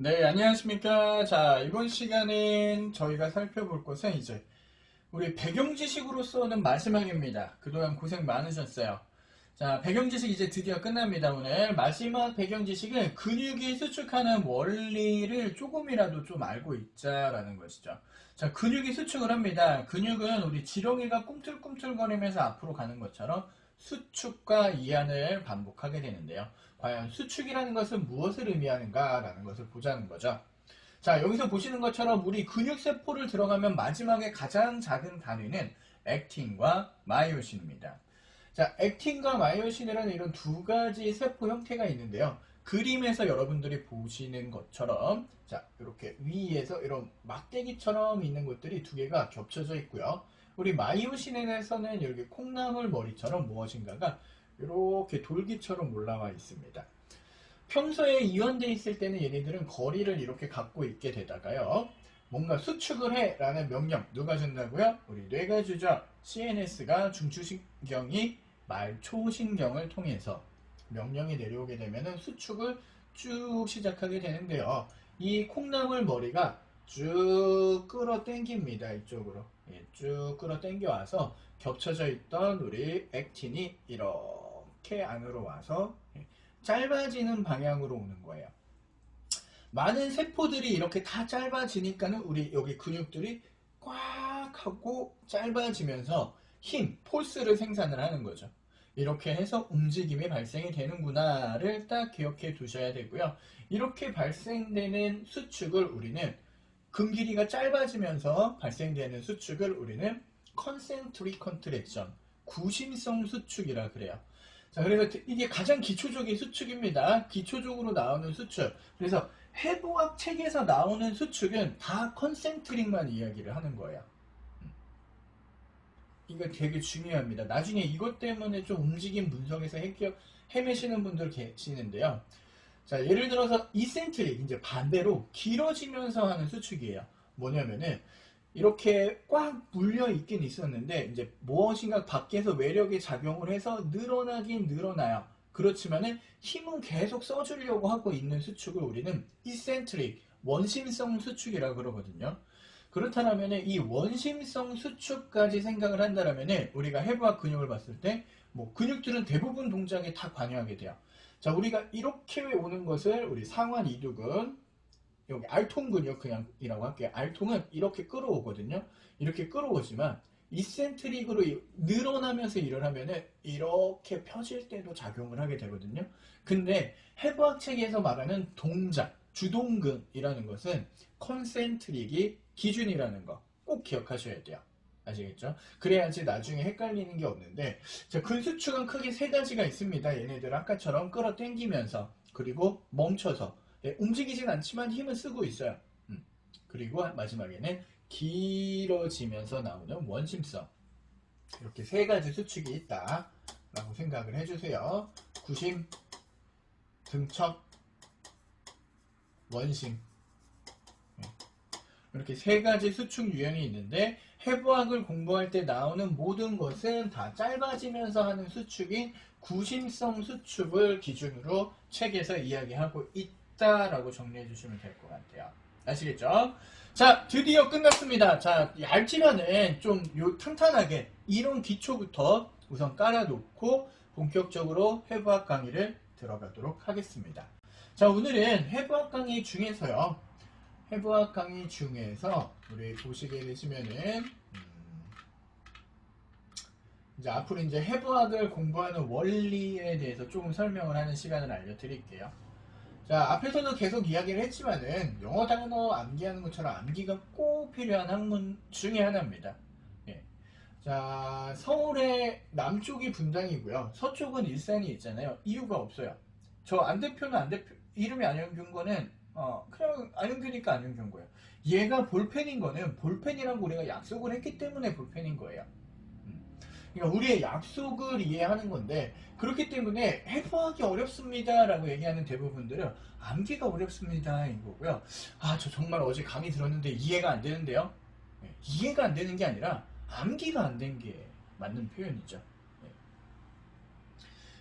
네, 안녕하십니까. 자, 이번 시간엔 저희가 살펴볼 것은 이제 우리 배경 지식으로서는 마지막입니다. 그동안 고생 많으셨어요. 자, 배경 지식 이제 드디어 끝납니다. 오늘 마지막 배경 지식은 근육이 수축하는 원리를 조금이라도 좀 알고 있자라는 것이죠. 자, 근육이 수축을 합니다. 근육은 우리 지렁이가 꿈틀꿈틀거리면서 앞으로 가는 것처럼 수축과 이완을 반복하게 되는데요. 과연 수축이라는 것은 무엇을 의미하는가라는 것을 보자는 거죠. 자, 여기서 보시는 것처럼 우리 근육세포를 들어가면 마지막에 가장 작은 단위는 액틴과 마이오신입니다. 자, 액틴과 마이오신이라는 이런 두 가지 세포 형태가 있는데요. 그림에서 여러분들이 보시는 것처럼 자, 이렇게 위에서 이런 막대기처럼 있는 것들이 두 개가 겹쳐져 있고요. 우리 마이오신에서는 이렇게 콩나물 머리처럼 무엇인가가 이렇게 돌기처럼 올라와 있습니다. 평소에 이완되어 있을 때는 얘네들은 거리를 이렇게 갖고 있게 되다가요. 뭔가 수축을 해 라는 명령 누가 준다고요? 우리 뇌가 주죠. CNS가 중추신경이 말초신경을 통해서 명령이 내려오게 되면 수축을 쭉 시작하게 되는데요. 이 콩나물 머리가 쭉 끌어당깁니다. 이쪽으로. 예, 쭉 끌어당겨 와서 겹쳐져 있던 우리 액틴이 이렇게 안으로 와서 예, 짧아지는 방향으로 오는 거예요. 많은 세포들이 이렇게 다 짧아지니까는 우리 여기 근육들이 꽉 하고 짧아지면서 힘, 폴스를 생산을 하는 거죠. 이렇게 해서 움직임이 발생이 되는구나를 딱 기억해 두셔야 되고요. 이렇게 발생되는 수축을 우리는 근 길이가 짧아지면서 발생되는 수축을 우리는 컨센트릭 컨트랙션, 구심성 수축이라 그래요. 자, 그래서 이게 가장 기초적인 수축입니다. 기초적으로 나오는 수축. 그래서 해부학 책에서 나오는 수축은 다 컨센트릭만 이야기를 하는 거예요. 음. 이거 되게 중요합니다. 나중에 이것 때문에 좀 움직임 분석에서 헤겨, 헤매시는 분들 계시는데요. 자, 예를 들어서 이센트릭, 이제 반대로 길어지면서 하는 수축이에요. 뭐냐면은, 이렇게 꽉 물려 있긴 있었는데, 이제 무엇인가 밖에서 외력이 작용을 해서 늘어나긴 늘어나요. 그렇지만은 힘은 계속 써주려고 하고 있는 수축을 우리는 이센트릭, 원심성 수축이라고 그러거든요. 그렇다면 이 원심성 수축까지 생각을 한다면 우리가 해부학 근육을 봤을 때, 뭐 근육들은 대부분 동작에 다 관여하게 돼요. 자, 우리가 이렇게 오는 것을 우리 상완 이두근, 여기 알통 근육 그냥이라고 할게요. 알통은 이렇게 끌어오거든요. 이렇게 끌어오지만 이센트릭으로 늘어나면서 일을 하면은 이렇게 펴질 때도 작용을 하게 되거든요. 근데 해부학 책에서 말하는 동작, 주동근이라는 것은 컨센트릭이 기준이라는 거 꼭 기억하셔야 돼요. 아시겠죠? 그래야지 나중에 헷갈리는 게 없는데 자, 근수축은 크게 세 가지가 있습니다. 얘네들 아까처럼 끌어당기면서 그리고 멈춰서 예, 움직이진 않지만 힘을 쓰고 있어요. 음. 그리고 마지막에는 길어지면서 나오는 원심성 이렇게 세 가지 수축이 있다 라고 생각을 해주세요. 구심, 등척, 원심 이렇게 세 가지 수축 유형이 있는데 해부학을 공부할 때 나오는 모든 것은 다 짧아지면서 하는 수축인 구심성 수축을 기준으로 책에서 이야기하고 있 다라고 정리해 주시면 될 것 같아요. 아시겠죠? 자, 드디어 끝났습니다. 자, 얇지만은 좀 요 탄탄하게 이론 기초부터 우선 깔아놓고 본격적으로 해부학 강의를 들어가도록 하겠습니다. 자, 오늘은 해부학 강의 중에서요. 해부학 강의 중에서 우리 보시게 되시면은 음, 이제 앞으로 이제 해부학을 공부하는 원리에 대해서 조금 설명을 하는 시간을 알려드릴게요. 자 앞에서도 계속 이야기를 했지만은 영어 단어 암기하는 것처럼 암기가 꼭 필요한 학문 중에 하나입니다. 예. 자 서울의 남쪽이 분당이고요. 서쪽은 일산이 있잖아요. 이유가 없어요. 저 안 대표는 안 대표 이름이 안영균 거는 어, 그냥 안영규니까 안영규인 거예요. 얘가 볼펜인 거는 볼펜이라고 우리가 약속을 했기 때문에 볼펜인 거예요. 음. 그러니까 우리의 약속을 이해하는 건데 그렇기 때문에 해부하기 어렵습니다라고 얘기하는 대부분들은 암기가 어렵습니다 인 거고요. 아 저 정말 어제 강의 들었는데 이해가 안 되는데요. 네, 이해가 안 되는 게 아니라 암기가 안 된 게 맞는 표현이죠. 네.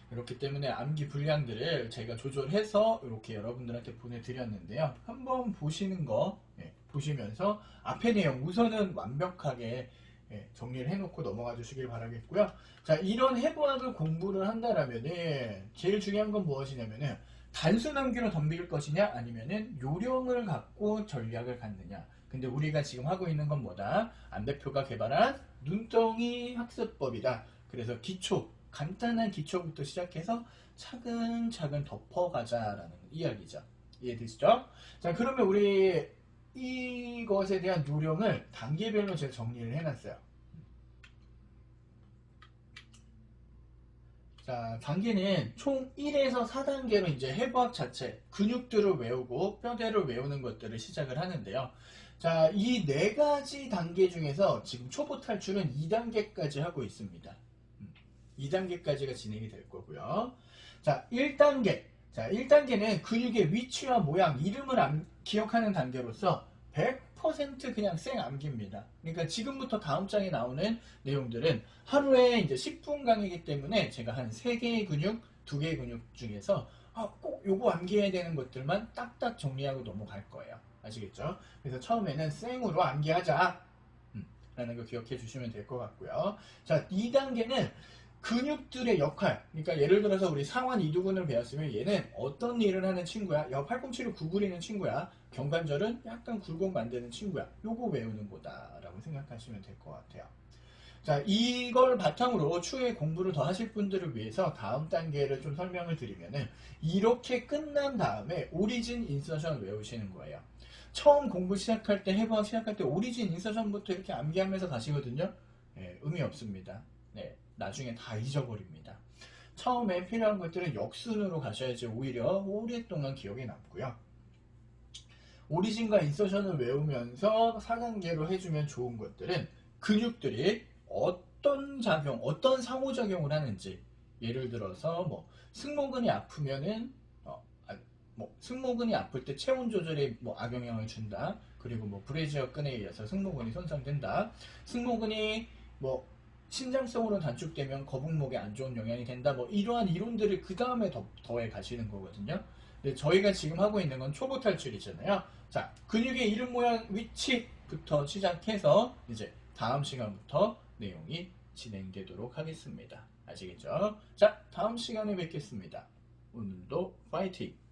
그렇기 때문에 암기 분량들을 제가 조절해서 이렇게 여러분들한테 보내드렸는데요. 한번 보시는 거 예, 보시면서 앞에 내용 우선은 완벽하게 예, 정리를 해놓고 넘어가 주시길 바라겠고요. 자, 이런 해부학을 공부를 한다라면은 제일 중요한 건 무엇이냐면은 단순 암기로 덤빌 것이냐 아니면은 요령을 갖고 전략을 갖느냐. 근데 우리가 지금 하고 있는 건 뭐다? 안 대표가 개발한 눈덩이 학습법이다. 그래서 기초, 간단한 기초부터 시작해서 차근차근 덮어가자라는 이야기죠. 이해되시죠? 자, 그러면 우리 이것에 대한 요령을 단계별로 제가 정리를 해놨어요. 자, 단계는 총 1에서 4단계로 이제 해부학 자체, 근육들을 외우고 뼈대를 외우는 것들을 시작을 하는데요. 자, 이 네 가지 단계 중에서 지금 초보 탈출은 2단계까지 하고 있습니다. 2단계까지가 진행이 될 거고요. 자, 1단계. 자, 1단계는 근육의 위치와 모양, 이름을 암- 기억하는 단계로서 100% 그냥 생 암기입니다. 그러니까 지금부터 다음 장에 나오는 내용들은 하루에 이제 10분 강의이기 때문에 제가 한 3개의 근육, 2개의 근육 중에서 아, 꼭 요거 암기해야 되는 것들만 딱딱 정리하고 넘어갈 거예요. 아시겠죠? 그래서 처음에는 생으로 암기하자. 음, 라는 거 기억해 주시면 될 것 같고요. 자, 2단계는 근육들의 역할. 그러니까 예를 들어서 우리 상완 이두근을 배웠으면 얘는 어떤 일을 하는 친구야? 여 팔꿈치를 구부리는 친구야. 경관절은 약간 굴곡 만드는 친구야. 요거 외우는 거다 라고 생각하시면 될 것 같아요. 자, 이걸 바탕으로 추후에 공부를 더 하실 분들을 위해서 다음 단계를 좀 설명을 드리면은 이렇게 끝난 다음에 오리진 인서션 외우시는 거예요. 처음 공부 시작할 때, 해부학 시작할 때 오리진 인서션부터 이렇게 암기하면서 가시거든요. 예, 의미 없습니다. 네, 나중에 다 잊어버립니다. 처음에 필요한 것들은 역순으로 가셔야지 오히려 오랫동안 기억에 남고요. 오리진과 인서션을 외우면서 4단계로 해주면 좋은 것들은 근육들이 어떤 작용, 어떤 상호작용을 하는지 예를 들어서 뭐 승모근이 아프면은 어, 아, 뭐 승모근이 아플 때 체온 조절에 뭐 악영향을 준다. 그리고 뭐 브레지어근에 의해서 승모근이 손상된다. 승모근이 뭐 신장성으로 단축되면 거북목에 안 좋은 영향이 된다. 뭐 이러한 이론들을 그 다음에 더 더해 가시는 거거든요. 근데 저희가 지금 하고 있는 건 초보 탈출이잖아요. 자, 근육의 이름 모양 위치부터 시작해서 이제 다음 시간부터 내용이 진행되도록 하겠습니다. 아시겠죠? 자, 다음 시간에 뵙겠습니다. 오늘도 파이팅!